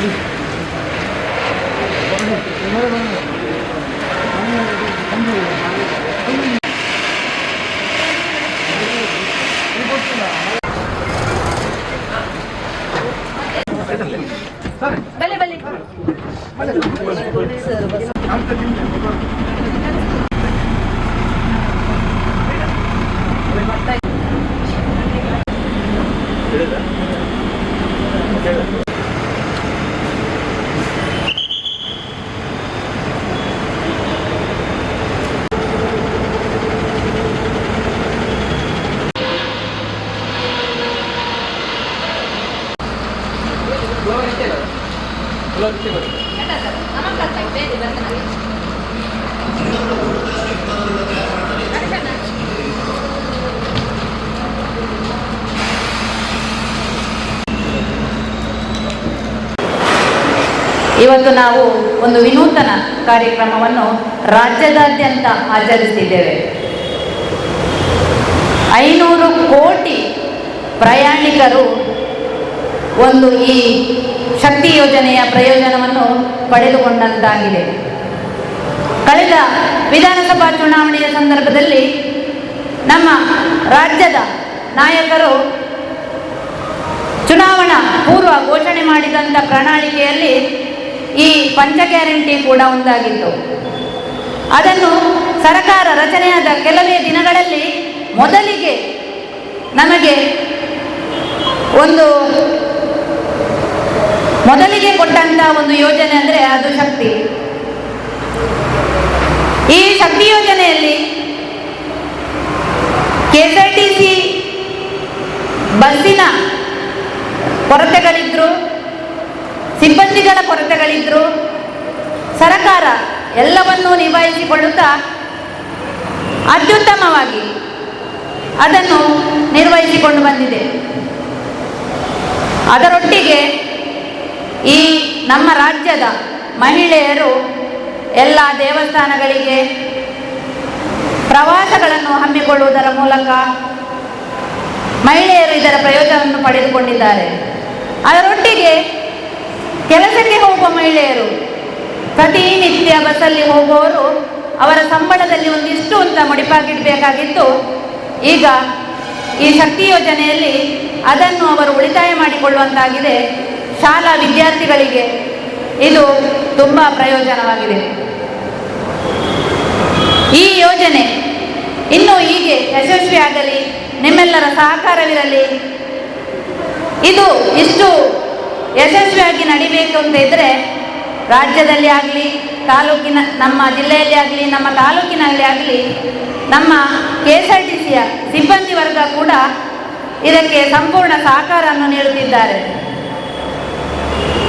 Aduh. ಬಲೆ ಬಲೆ ಇವತ್ತು ನಾವು ಒಂದು ವಿನೂತನ ಕಾರ್ಯಕ್ರಮವನ್ನು ರಾಜ್ಯದಾದ್ಯಂತ ಆಚರಿಸಿದ್ದೇವೆ ಐನೂರು ಕೋಟಿ ಪ್ರಯಾಣಿಕರು ಒಂದು ಈ ಶಕ್ತಿ ಯೋಜನೆಯ ಪ್ರಯೋಜನವನ್ನು ಪಡೆದುಕೊಂಡಂತಾಗಿದೆ. ಕಳೆದ ವಿಧಾನಸಭಾ ಚುನಾವಣೆಯ ಸಂದರ್ಭದಲ್ಲಿ ನಮ್ಮ ರಾಜ್ಯದ ನಾಯಕರು ಚುನಾವಣಾ ಪೂರ್ವ ಘೋಷಣೆ ಮಾಡಿದಂಥ ಪ್ರಣಾಳಿಕೆಯಲ್ಲಿ ಈ ಪಂಚ ಗ್ಯಾರಂಟಿ ಕೂಡ ಒಂದಾಗಿತ್ತು. ಅದನ್ನು ಸರಕಾರ ರಚನೆಯಾದ ಕೆಲವೇ ದಿನಗಳಲ್ಲಿ ಮೊದಲಿಗೆ ನಮಗೆ ಒಂದು ಮೊದಲಿಗೆ ಕೊಟ್ಟಂತ ಒಂದು ಯೋಜನೆ ಅಂದ್ರೆ ಅದು ಶಕ್ತಿ. ಈ ಶಕ್ತಿ ಯೋಜನೆಯಲ್ಲಿ ಕೆಎಸ್ಆರ್ಟಿಸಿ ಬಸ್ಸಿನ ಕೊರತೆಗಳಿದ್ರು, ಸಿಬ್ಬಂದಿಗಳ ಕೊರತೆಗಳಿದ್ರು, ಸರಕಾರ ಎಲ್ಲವನ್ನೂ ನಿಭಾಯಿಸಿಕೊಳ್ಳುತ್ತಾ ಅತ್ಯುತ್ತಮವಾಗಿ ಅದನ್ನು ನಿರ್ವಹಿಸಿಕೊಂಡು ಬಂದಿದೆ. ಅದರೊಟ್ಟಿಗೆ ಈ ನಮ್ಮ ರಾಜ್ಯದ ಮಹಿಳೆಯರು ಎಲ್ಲ ದೇವಸ್ಥಾನಗಳಿಗೆ ಪ್ರವಾಸಗಳನ್ನು ಹಮ್ಮಿಕೊಳ್ಳುವುದರ ಮೂಲಕ ಮಹಿಳೆಯರು ಇದರ ಪ್ರಯೋಜನವನ್ನು ಪಡೆದುಕೊಂಡಿದ್ದಾರೆ. ಅದರೊಟ್ಟಿಗೆ ಕೆಲಸಕ್ಕೆ ಹೋಗುವ ಮಹಿಳೆಯರು, ಪ್ರತಿನಿತ್ಯ ಬಸ್ಸಲ್ಲಿ ಹೋಗುವವರು ಅವರ ಸಂಬಳದಲ್ಲಿ ಒಂದಿಷ್ಟು ಅಂತ ಮುಡಿಪಾಗಿಡಬೇಕಾಗಿತ್ತು ಈಗ ಈ ಶಕ್ತಿ ಯೋಜನೆಯಲ್ಲಿ ಅದನ್ನು ಅವರು ಉಳಿತಾಯ ಮಾಡಿಕೊಳ್ಳುವಂತಾಗಿದೆ. ಶಾಲಾ ವಿದ್ಯಾರ್ಥಿಗಳಿಗೆ ಇದು ತುಂಬ ಪ್ರಯೋಜನವಾಗಿದೆ. ಈ ಯೋಜನೆ ಇನ್ನೂ ಹೀಗೆ ಯಶಸ್ವಿಯಾಗಲಿ ನಿಮ್ಮೆಲ್ಲರ ಸಹಕಾರವಿರಲಿ, ಇದು ಇಷ್ಟು ಯಶಸ್ವಿಯಾಗಿ ನಡಿಬೇಕು ಅಂತ ಇದ್ದರೆ ರಾಜ್ಯದಲ್ಲಿ ಆಗಲಿ, ತಾಲೂಕಿನ ನಮ್ಮ ಜಿಲ್ಲೆಯಲ್ಲಿ ಆಗಲಿ, ನಮ್ಮ ತಾಲೂಕಿನಲ್ಲಿ ಆಗಲಿ, ನಮ್ಮ ಕೆ ಎಸ್ ಆರ್ ಟಿ ಸಿಯ ಸಿಬ್ಬಂದಿ ವರ್ಗ ಕೂಡ ಇದಕ್ಕೆ ಸಂಪೂರ್ಣ ಸಹಕಾರವನ್ನು ನೀಡುತ್ತಿದ್ದಾರೆ.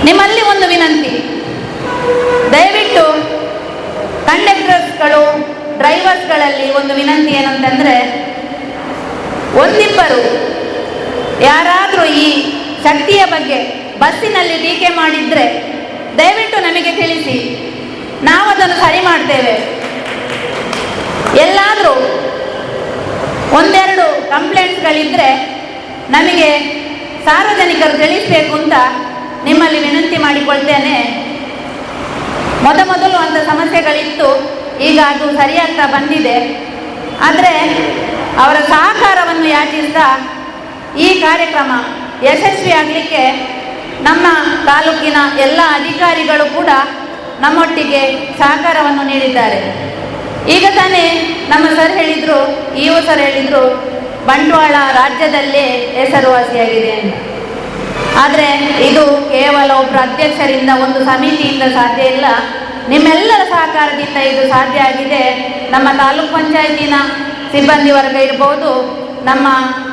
ನಿಮ್ಮಲ್ಲಿ ಒಂದು ವಿನಂತಿ. ದಯವಿಟ್ಟು ಕಂಡಕ್ಟರ್ಸ್ಗಳು, ಡ್ರೈವರ್ಸ್ಗಳಲ್ಲಿ ಒಂದು ವಿನಂತಿ ಏನಂತಂದರೆ, ಒಂದಿಬ್ಬರು ಯಾರಾದರೂ ಈ ಶಕ್ತಿಯ ಬಗ್ಗೆ ಬಸ್ಸಿನಲ್ಲಿ ಟೀಕೆ ಮಾಡಿದ್ರೆ ದಯವಿಟ್ಟು ನಮಗೆ ತಿಳಿಸಿ. ನಾವು ಅದನ್ನು ಸರಿ ಮಾಡ್ತೇವೆ. ಎಲ್ಲಾದರೂ ಒಂದೆರಡು ಕಂಪ್ಲೇಂಟ್ಸ್ಗಳಿದ್ದರೆ ನಮಗೆ ಸಾರ್ವಜನಿಕರು ತಿಳಿಸಬೇಕು ಅಂತ ನಿಮ್ಮಲ್ಲಿ ವಿನಂತಿ ಮಾಡಿಕೊಳ್ತೇನೆ. ಮೊದಮೊದಲು ಅಂತ ಸಮಸ್ಯೆಗಳಿತ್ತು. ಈಗ ಅದು ಸರಿಯಾಗ್ತಾ ಬಂದಿದೆ. ಆದರೆ ಅವರ ಸಹಕಾರವನ್ನು ಯಾಚಿಸ್ತಾ ಈ ಕಾರ್ಯಕ್ರಮ ಯಶಸ್ವಿಯಾಗಲಿಕ್ಕೆ ನಮ್ಮ ತಾಲೂಕಿನ ಎಲ್ಲ ಅಧಿಕಾರಿಗಳು ಕೂಡ ನಮ್ಮೊಟ್ಟಿಗೆ ಸಹಕಾರವನ್ನು ನೀಡಿದ್ದಾರೆ. ಈಗ ತಾನೇ ನಮ್ಮ ಸರ್ ಹೇಳಿದರು, ಇಒ ಸರ್ ಹೇಳಿದರು ಬಂಡವಾಳ ರಾಜ್ಯದಲ್ಲೇ ಹೆಸರುವಾಸಿಯಾಗಿದೆ ಅಂತ. ಆದರೆ ಇದು ಕೇವಲ ಒಬ್ಬರ ಅಧ್ಯಕ್ಷರಿಂದ ಒಂದು ಸಮಿತಿಯಿಂದ ಸಾಧ್ಯ ಇಲ್ಲ. ನಿಮ್ಮೆಲ್ಲರ ಸಹಕಾರದಿಂದ ಇದು ಸಾಧ್ಯ ಆಗಿದೆ. ನಮ್ಮ ತಾಲೂಕ್ ಪಂಚಾಯತಿನ ಸಿಬ್ಬಂದಿ ವರ್ಗ ಇರ್ಬೋದು, ನಮ್ಮ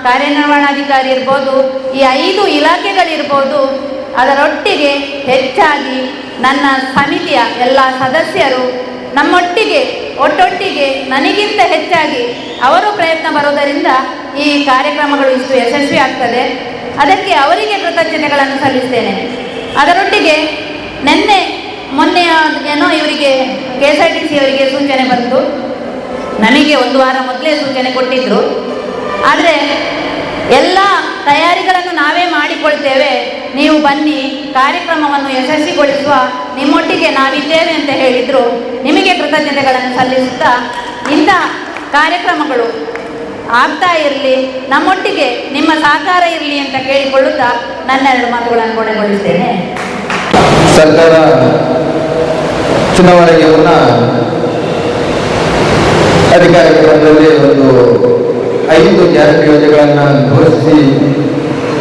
ಕಾರ್ಯನಿರ್ವಹಣಾಧಿಕಾರಿ ಇರ್ಬೋದು, ಈ ಐದು ಇಲಾಖೆಗಳಿರ್ಬೋದು, ಅದರೊಟ್ಟಿಗೆ ಹೆಚ್ಚಾಗಿ ನನ್ನ ಸಮಿತಿಯ ಎಲ್ಲ ಸದಸ್ಯರು ನಮ್ಮೊಟ್ಟಿಗೆ, ಒಟ್ಟೊಟ್ಟಿಗೆ ನನಗಿಂತ ಹೆಚ್ಚಾಗಿ ಅವರು ಪ್ರಯತ್ನ ಬರೋದರಿಂದ ಈ ಕಾರ್ಯಕ್ರಮಗಳು ಇಷ್ಟು ಯಶಸ್ವಿ ಆಗ್ತದೆ. ಅದಕ್ಕೆ ಅವರಿಗೆ ಕೃತಜ್ಞತೆಗಳನ್ನು ಸಲ್ಲಿಸ್ತೇನೆ. ಅದರೊಟ್ಟಿಗೆ ನಿನ್ನೆ ಮೊನ್ನೆ ಏನೋ ಇವರಿಗೆ K S R T C ಅವರಿಗೆ ಸೂಚನೆ ಬಂತು. ನನಗೆ ಒಂದು ವಾರ ಮೊದಲೇ ಸೂಚನೆ ಕೊಟ್ಟಿದ್ದರು ಆದರೆ ಎಲ್ಲ ತಯಾರಿಗಳನ್ನು ನಾವೇ ಮಾಡಿಕೊಳ್ತೇವೆ. ನೀವು ಬನ್ನಿ, ಕಾರ್ಯಕ್ರಮವನ್ನು ಯಶಸ್ವಿಗೊಳಿಸುವ ನಿಮ್ಮೊಟ್ಟಿಗೆ ನಾವಿದ್ದೇವೆ ಅಂತ ಹೇಳಿದರು. ನಿಮಗೆ ಕೃತಜ್ಞತೆಗಳನ್ನು ಸಲ್ಲಿಸುತ್ತಾ ಇಂಥ ಕಾರ್ಯಕ್ರಮಗಳು ಆಗ್ತಾ ಇರಲಿ, ನಮ್ಮೊಟ್ಟಿಗೆ ನಿಮ್ಮ ಸಹಕಾರ ಇರಲಿ ಅಂತ ಕೇಳಿಕೊಳ್ಳುತ್ತಾ ನನ್ನ ಎರಡು ಮಾತುಗಳನ್ನು ಕೊನೆಗೊಳಿಸ್ತೇನೆ. ಸರ್ಕಾರ ಚುನಾವಣೆಗೆ ಮುನ್ನ ಅಧಿಕಾರಕ್ಕೆ ಬಂದಲ್ಲಿ ಒಂದು ಐದು ಗ್ಯಾರಂಟಿ ಯೋಜನೆಗಳನ್ನು ಘೋಷಿಸಿ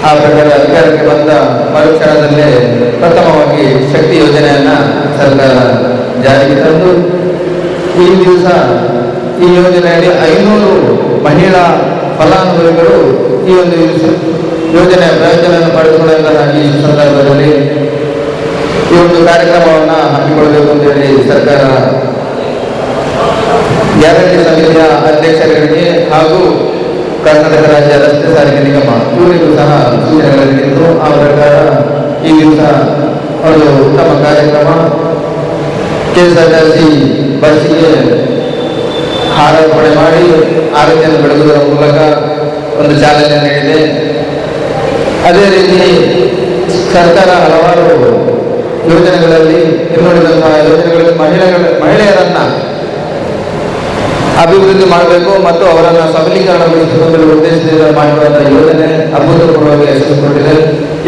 ಆ ಪ್ರಕಾರ ಅಧಿಕಾರಕ್ಕೆ ಬಂದ ಮರುಕ್ಷಣದಲ್ಲೇ ಪ್ರಥಮವಾಗಿ ಶಕ್ತಿ ಯೋಜನೆಯನ್ನು ಸರ್ಕಾರ ಜಾರಿಗೆ ತಂದು, ಈ ದಿವಸ ಈ ಯೋಜನೆಯಲ್ಲಿ ಐನೂರು ಮಹಿಳಾ ಫಲಾನುಭವಿಗಳು ಈ ಒಂದು ಯೋಜನೆಯ ಪ್ರಯೋಜನವನ್ನು ಪಡೆದುಕೊಳ್ಳುವಂತಹ ಈ ಸಂದರ್ಭದಲ್ಲಿ ಈ ಒಂದು ಕಾರ್ಯಕ್ರಮವನ್ನು ಹಮ್ಮಿಕೊಳ್ಳಬೇಕು ಅಂತ ಹೇಳಿ ಸರ್ಕಾರ ಗ್ಯಾರಂಟಿ ಸಮಿತಿಯ ಅಧ್ಯಕ್ಷರಿಗೆ ಹಾಗೂ ಕರ್ನಾಟಕ ರಾಜ್ಯ ರಸ್ತೆ ಸಾರಿಗೆ ನಿಗಮ ಇವರಿಗೂ ಸಹ ಸೂಚನೆಗಳನ್ನು ಆ ಪ್ರಕಾರ ಈ ದಿವಸ ಒಂದು ಉತ್ತಮ ಕಾರ್ಯಕ್ರಮ. K S R T C ಬಸ್ಸಿಗೆ ಹಾರಾರ್ಪಣೆ ಮಾಡಿ ಆರೋಗ್ಯವನ್ನು ಬೆಳಗುವುದರ ಮೂಲಕ ಒಂದು ಚಾಲನೆ ನೀಡಿದೆ ಅದೇ ರೀತಿ ಸರ್ಕಾರ ಹಲವಾರು ಯೋಜನೆಗಳಲ್ಲಿ ಇನ್ನುಳಿದಂತಹ ಯೋಜನೆಗಳಲ್ಲಿ ಮಹಿಳೆಗಳ, ಮಹಿಳೆಯರನ್ನ ಅಭಿವೃದ್ಧಿ ಮಾಡಬೇಕು ಮತ್ತು ಅವರನ್ನು ಸಬಲೀಕರಣಗೊಳಿಸಿಕೊಂಡು ಉದ್ದೇಶದಿಂದ ಮಾಡಿರುವಂತಹ ಯೋಜನೆ ಅಭೂತಪೂರ್ವವಾಗಿ ಯಶಸ್ವಿಗೊಂಡಿದೆ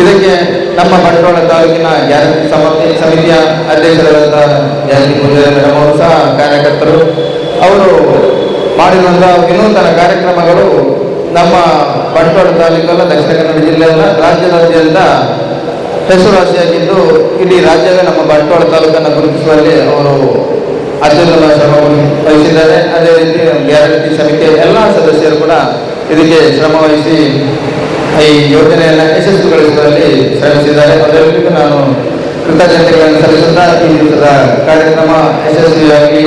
ಇದಕ್ಕೆ ನಮ್ಮ ಬಂಟ್ವಾಳ ತಾಲೂಕಿನ ಗ್ಯಾರಂಟಿ ಸಮಿತಿ, ಸಮಿತಿಯ ಅಧ್ಯಕ್ಷರಾದಂತಹ ಗ್ಯಾರಂಟಿ ಮೇಡಮ್ ಅವರು ಸಹ ಕಾರ್ಯಕರ್ತರು ಅವರು ಮಾಡಿರುವಂತಹ ವಿನೂತನ ಕಾರ್ಯಕ್ರಮಗಳು ನಮ್ಮ ಬಂಟ್ವಾಳ ತಾಲೂಕಲ್ಲ ದಕ್ಷಿಣ ಕನ್ನಡ ಜಿಲ್ಲೆಯಲ್ಲ ರಾಜ್ಯದಾದ್ಯಂತ ಹೆಸರುವಾಸಿಯಾಗಿದ್ದು ಇಡೀ ರಾಜ್ಯವೇ ನಮ್ಮ ಬಂಟ್ವಾಳ ತಾಲೂಕನ್ನು ಗುರುತಿಸುವಲ್ಲಿ ಅವರು ಅತ್ಯುತ್ತಮ ಶ್ರಮ ವಹಿಸಿದ್ದಾರೆ. ಅದೇ ರೀತಿ ಗ್ಯಾರಂಟಿ ಸಮಿತಿ ಎಲ್ಲ ಸದಸ್ಯರು ಕೂಡ ಇದಕ್ಕೆ ಶ್ರಮ ವಹಿಸಿ ಈ ಯೋಜನೆಯನ್ನು ಯಶಸ್ವಿಗೊಳಿಸುವಲ್ಲಿ ಶ್ರಮಿಸಿದ್ದಾರೆ. ರೀತಿ ನಾನು ಕೃತಜ್ಞತೆಗಳನ್ನು ಸಲ್ಲಿಸುತ್ತಾ ಈ ಕಾರ್ಯಕ್ರಮ ಯಶಸ್ವಿಯಾಗಿ